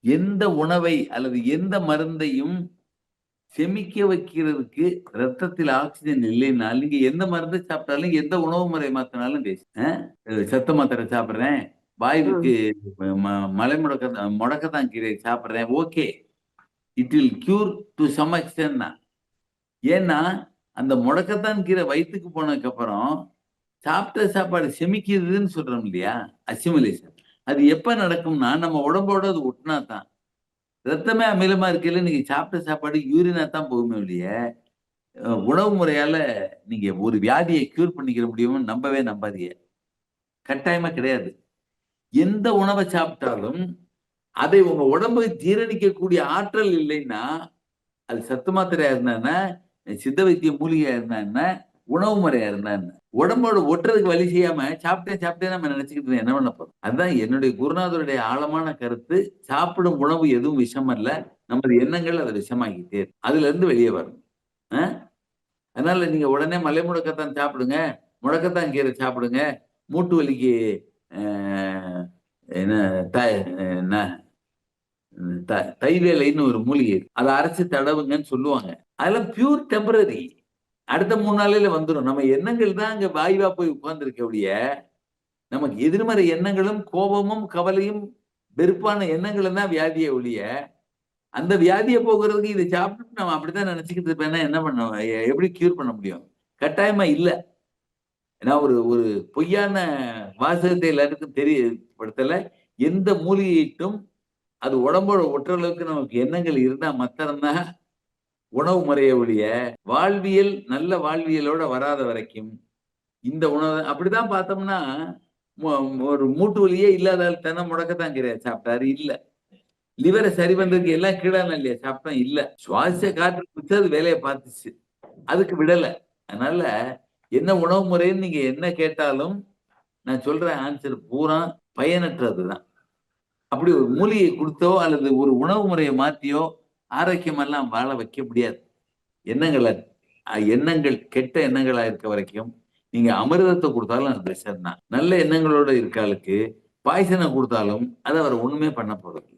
எந்த உணவை அல்லது எந்த மருந்தையும் செமிக்க வைக்கிறதுக்கு ரத்தத்தில் ஆக்சிஜன் இல்லைனாலும் நீங்க எந்த மருந்து சாப்பிட்டாலும் எந்த உணவு முறை மாத்தினாலும் பேசு. சத்து மாத்திரை சாப்பிடுறேன். வாயுவுக்கு ம- மலை முடக்க முடக்கத்தான் கீரை சாப்பிடுறேன். Okay. It will cure to some எக்ஸ்டன்னா ஏன்னா அந்த முடக்கத்தான் கீரை வயிற்றுக்கு போனதுக்கு அப்புறம் சாப்பிட்ட சாப்பாடு செமிக்கிறதுன்னு சொல்றோம் இல்லையா? அசிமுலேஷன் அது எப்ப நடக்கும்னா நம்ம உடம்போட அது ஒட்டினா தான் ரத்தமே அமிலமா இருக்கையில நீங்க சாப்பிட்ட சாப்பாடு யூரினா தான் போகுமே இல்லைய உணவு முறையால நீங்க ஒரு வியாதியை கியூர் பண்ணிக்கிற முடியும்னு நம்பவே நம்பாதீங்க. கட்டாயமா கிடையாது. எந்த உணவை சாப்பிட்டாலும் அதை உங்க உடம்பு ஜீரணிக்கக்கூடிய ஆற்றல் இல்லைன்னா அது சத்து மாத்திரையா இருந்தா சித்த வைத்திய மூலிகையா இருந்தா உணவு முறையா இருந்தா உடம்போட ஒட்டுறதுக்கு வழி செய்யாம சாப்பிட்டேன் சாப்பிட்டேன் நம்ம நினைச்சுக்கிட்டு என்ன பண்ண போறோம்? அதுதான் என்னுடைய குருநாதருடைய ஆழமான கருத்து. சாப்பிடும் உணவு எதுவும் விஷம் அல்ல நமது எண்ணங்கள் அதை விஷமாக்கிட்டே அதுல இருந்து வெளியே வரணும். அதனால நீங்க உடனே மலை முடக்கத்தான் சாப்பிடுங்க. முடக்கத்தான் கீரை சாப்பிடுங்க. மூட்டு வலிக்கு என்ன த என்ன த- தைவேலைன்னு ஒரு மூலிகை அதை அரைச்சு தடவுங்கன்னு சொல்லுவாங்க. அதெல்லாம் பியூர் டெம்பரரி அடுத்த மூணு நாளையில வந்துடும் நம்ம எண்ணங்கள் தான் அங்க வாயுவா போய் உட்கார்ந்துருக்க ஒழிய நமக்கு எதிர்மறை எண்ணங்களும் கோபமும் கவலையும் வெறுப்பான எண்ணங்களும் தான் வியாதியை ஒழிய அந்த வியாதியை போக்குறதுக்கு இதை சாப்பிட்டு நம்ம அப்படித்தான் நினைச்சுக்கிட்டு இருப்பேன்னா என்ன பண்ண எப்படி கியூர் பண்ண முடியும்? கட்டாயமா இல்லை. ஏன்னா ஒரு ஒரு பொய்யான வாசகத்தை எல்லாருக்கும் தெரியப்படுத்தல. எந்த மூலிகையிட்டும் அது உடம்போட ஒட்டுற அளவுக்கு நமக்கு எண்ணங்கள் இருந்தா மாத்திரம்தான் உணவு முறையை ஒழிய வாழ்வியல் நல்ல வாழ்வியலோட வராத வரைக்கும் இந்த உணவு அப்படிதான் பார்த்தோம்னா ஒரு மூட்டு வலியே இல்லாத ஆள் முடக்கத்தான் கிடையாது சாப்பிட்டாரு இல்ல. லிவரை சரி பண்றதுக்கு எல்லாம் கீழான இல்லையா சாப்பிட்டோம் இல்ல. சுவாச காற்று குடிச்சு அது வேலையை பார்த்துச்சு. அதுக்கு விடல. அதனால என்ன உணவு முறைன்னு நீங்க என்ன கேட்டாலும் நான் சொல்ற ஆன்சர் பூரா பயனற்றதுதான். அப்படி ஒரு மூலிகை கொடுத்தோ அல்லது ஒரு உணவு முறையை மாத்தியோ ஆரோக்கியமெல்லாம் வாழ வைக்க முடியாது. எண்ணங்களை எண்ணங்கள் கெட்ட எண்ணங்களா இருக்க வரைக்கும் நீங்க அமிர்தத்தை கொடுத்தாலும் அது விஷம் தான் நல்ல எண்ணங்களோட இருக்காளுக்கு பாய்சனை கொடுத்தாலும் அதை அவர் ஒண்ணுமே பண்ண போறது